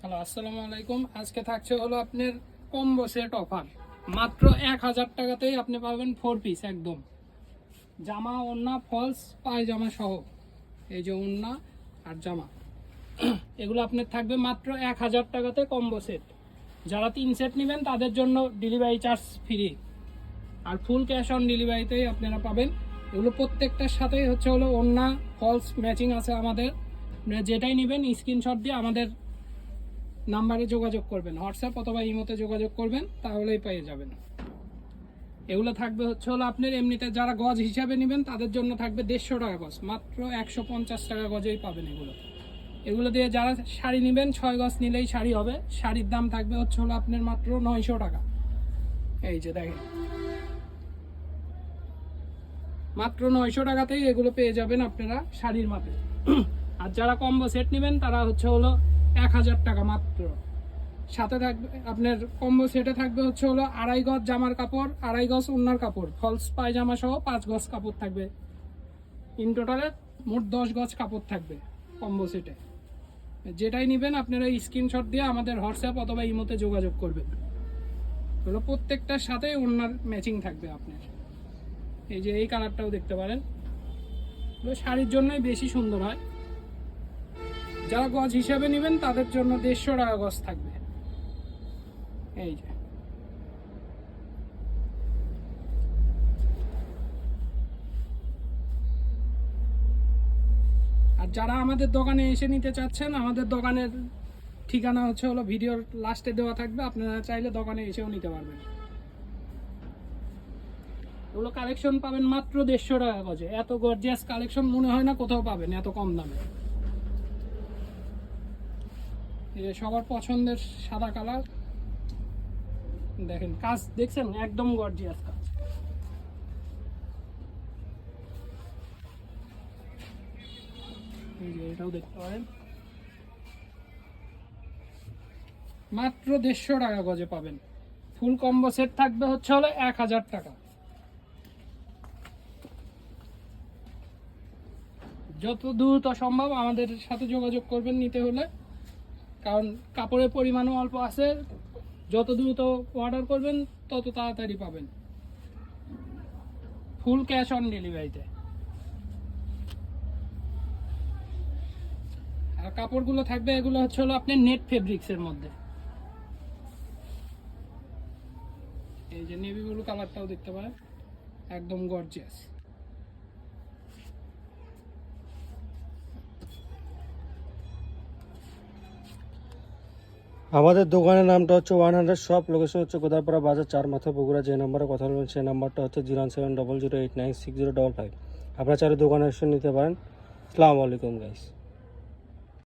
Hello, আসসালামু আলাইকুম। আজকে থাকছে হলো আপনার কম্বো সেট অফার। মাত্র এক হাজার টাকাতেই আপনি পাবেন ফোর পিস একদম। জামা, ওড়না ফলস পায়জামা সহ। এই যে ওড়না আর জামা। এগুলো আপনার থাকবে মাত্র এক হাজার টাকাতে কম্বো সেট। যারা তিন সেট নেবেন, তাদের জন্য ডেলিভারি চার্জ ফ্রি আর ফুল ক্যাশ অন ডেলিভারিতেই আপনারা পাবেন। এগুলো প্রত্যেকটার সাথেই হচ্ছে হলো ওড়না ফলস ম্যাচিং আছে আমাদের। যেটাই নেবেন স্ক্রিনশট দিয়ে আমাদের নাম্বারে যোগাযোগ করবেন, হোয়াটসঅ্যাপ অথবা ইমোতে যোগাযোগ করবেন, তাহলেই পেয়ে যাবেন। এগুলো থাকবে হচ্ছে হলো আপনার এমনিতে যারা গজ হিসাবে নেবেন, তাদের জন্য থাকবে দেড়শো টাকা গজ, মাত্র একশো পঞ্চাশ টাকা গজেই পাবেন এগুলো। এগুলো দিয়ে যারা শাড়ি নেবেন, ছয় গজ নিলেই শাড়ি হবে, শাড়ির দাম থাকবে হচ্ছে হলো আপনার মাত্র নয়শো টাকা। এই যে দেখেন। মাত্র নয়শো টাকাতেই এগুলো পেয়ে যাবেন আপনারা শাড়ির মাপে। আর যারা কম্বো সেট নেবেন, তারা হচ্ছে হলো এক হাজার টাকা মাত্র। সাথে থাকবে, আপনার কম্বো সেটে থাকবে হচ্ছে হলো আড়াই গজ জামার কাপড়, আড়াই গজ ওড়নার কাপড়। ফলস পায়জামা সহ পাঁচ গজ কাপড় থাকবে। ইন টোটালে মোট দশ গজ কাপড় থাকবে কম্বো সেটে যেটাই নেবেন আপনারা স্ক্রিনশট দিয়ে আমাদের হোয়াটসঅ্যাপ অথবা ইমোতে যোগাযোগ করবেন। হলো প্রত্যেকটার সাথে ওড়নার ম্যাচিং থাকবে আপনার। এই যে এই কালারটাও দেখতে পারেন। শাড়ির জন্যই বেশি সুন্দর হয়। যারা গজ হিসাবে নেবেন, তাদের জন্য দেড়শো টাকা গজ থাকবে। এই যে। আর যারা আমাদের দোকানে এসে নিতে চাচ্ছেন, আমাদের দোকানের ঠিকানা হচ্ছে হলো, ভিডিওর লাস্টে দেওয়া থাকবে, আপনারা চাইলে দোকানে এসেও নিতে পারবেন। ওগুলো কালেকশন পাবেন মাত্র দেড়শো টাকা গজে। এত গর্জিয়াস কালেকশন মনে হয় না কোথাও পাবেন, এত কম দামে। যে সবার পছন্দের সাদা কালার। দেখেন, কাজ দেখছেন? একদম গর্জিয়াস কাজ। এটাও দেখতে পারেন। মাত্র দেড়শো টাকা গজে পাবেন। ফুল কম্বো সেট থাকবে হচ্ছে হলো এক হাজার টাকা। যত দ্রুত সম্ভব আমাদের সাথে যোগাযোগ করবেন নিতে হলে। কারণ কাপড়ের পরিমাণও অল্প আছে। যত দ্রুত অর্ডার করবেন, তত তাড়াতাড়ি পাবেন। ফুল ক্যাশ অন ডেলিভারিতে আর কাপড়গুলো থাকবে, এগুলো হচ্ছে হলো আপনার নেট ফেব্রিক্সের মধ্যে। এই যে নেভি ব্লু কালারটাও দেখতে পারেন। একদম গর্জিয়াস আমাদের দোকানের নামটা হচ্ছে ওয়ান হান্ড্রেড শপ লোকেশন হচ্ছে গোদারপাড়া বাজার চার মাথা বগুড়া, যে নাম্বারে কথা বলবেন সেই নাম্বারটা হচ্ছে zero seven double zero eight nine six zero double five. আপনারা চাইলে দোকানে এসে নিতে পারেন। আসসালামু আলাইকুম গাইস